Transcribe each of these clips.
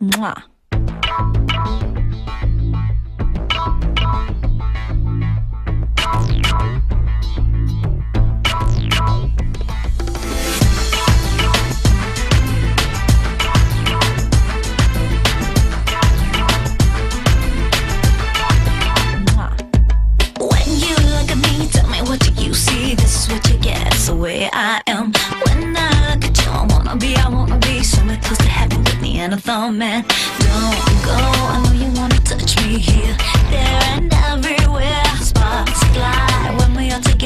木马 and I thought, man, don't go. I know you wanna touch me here, there, and everywhere. Sparks fly when we are together.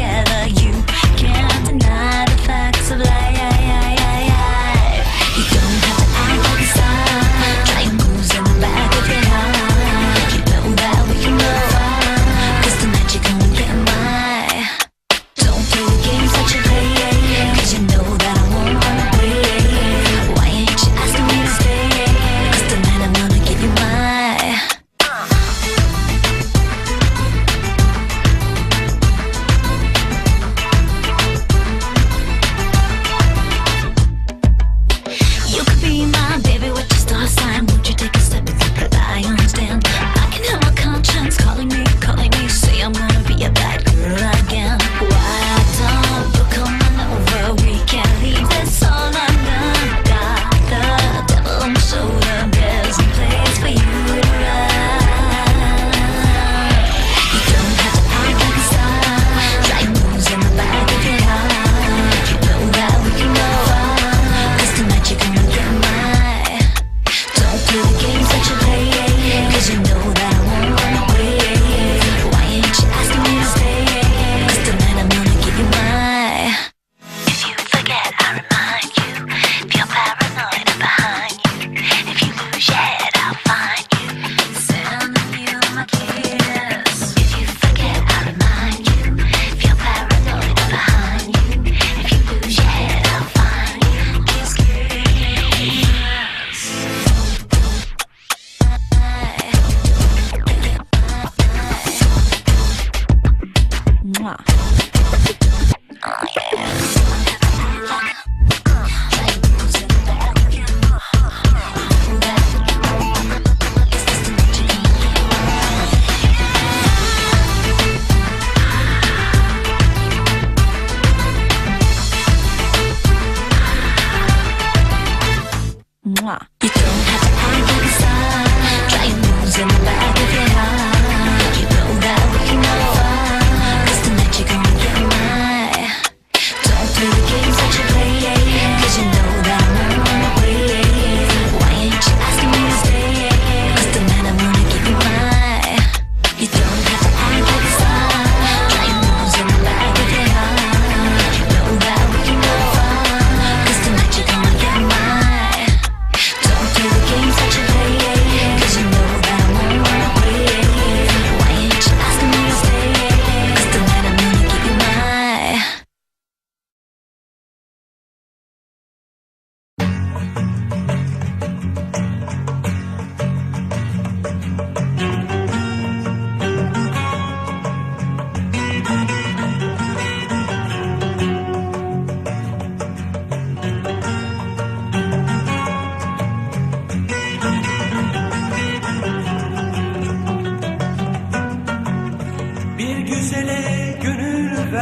啊，一。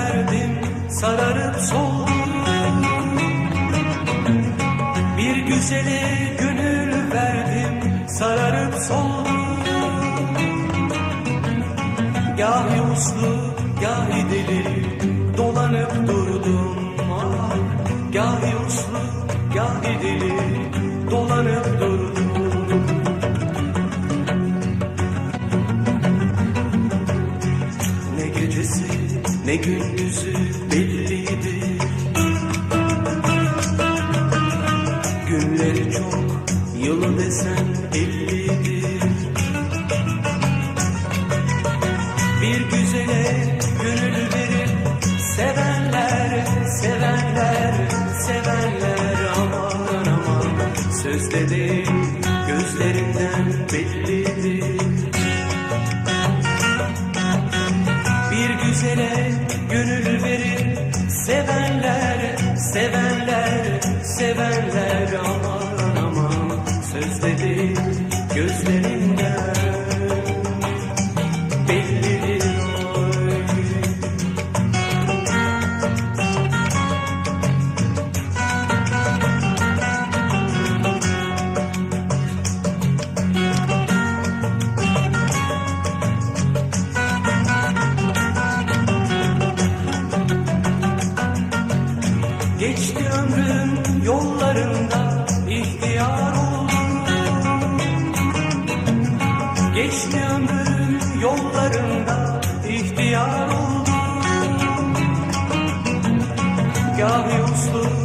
derdim sararıp soldu Bir güzeli gönül verdim sararıp soldu Gahi uslu gahi deli dolanıp durdum. Ah, Gahi uslu gahi deli ne gündüzü belliydi. Günleri çok yılı desen elliydi. Bir güzele gönül verir sevenler, sevenler, sevenler aman aman sözde değil güzele gönül verin sevenler sevenler sevenler ama yollarında ihtiyar oldum Gahi uslu,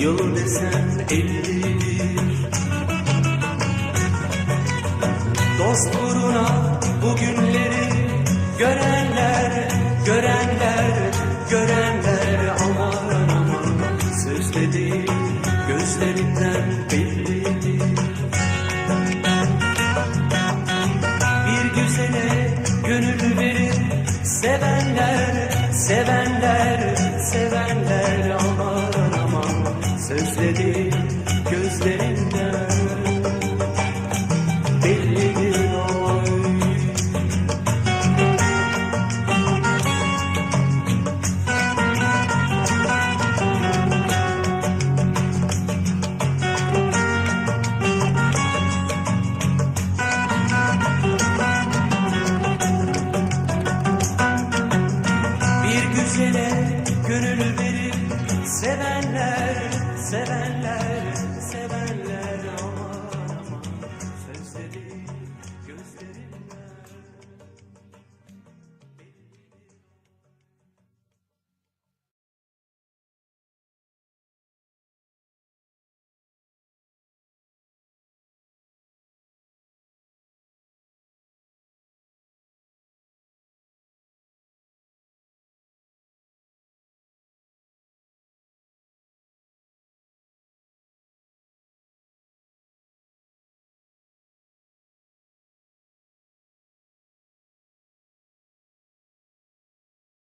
yıl desen ellidir. Dost uğruna bu günleri görenler Görenler, görenler aman aman. Sözde aman sözleri gözlerinden bellidir oy. Bir güzele gönül verir sevenler, sevenler, sevenler.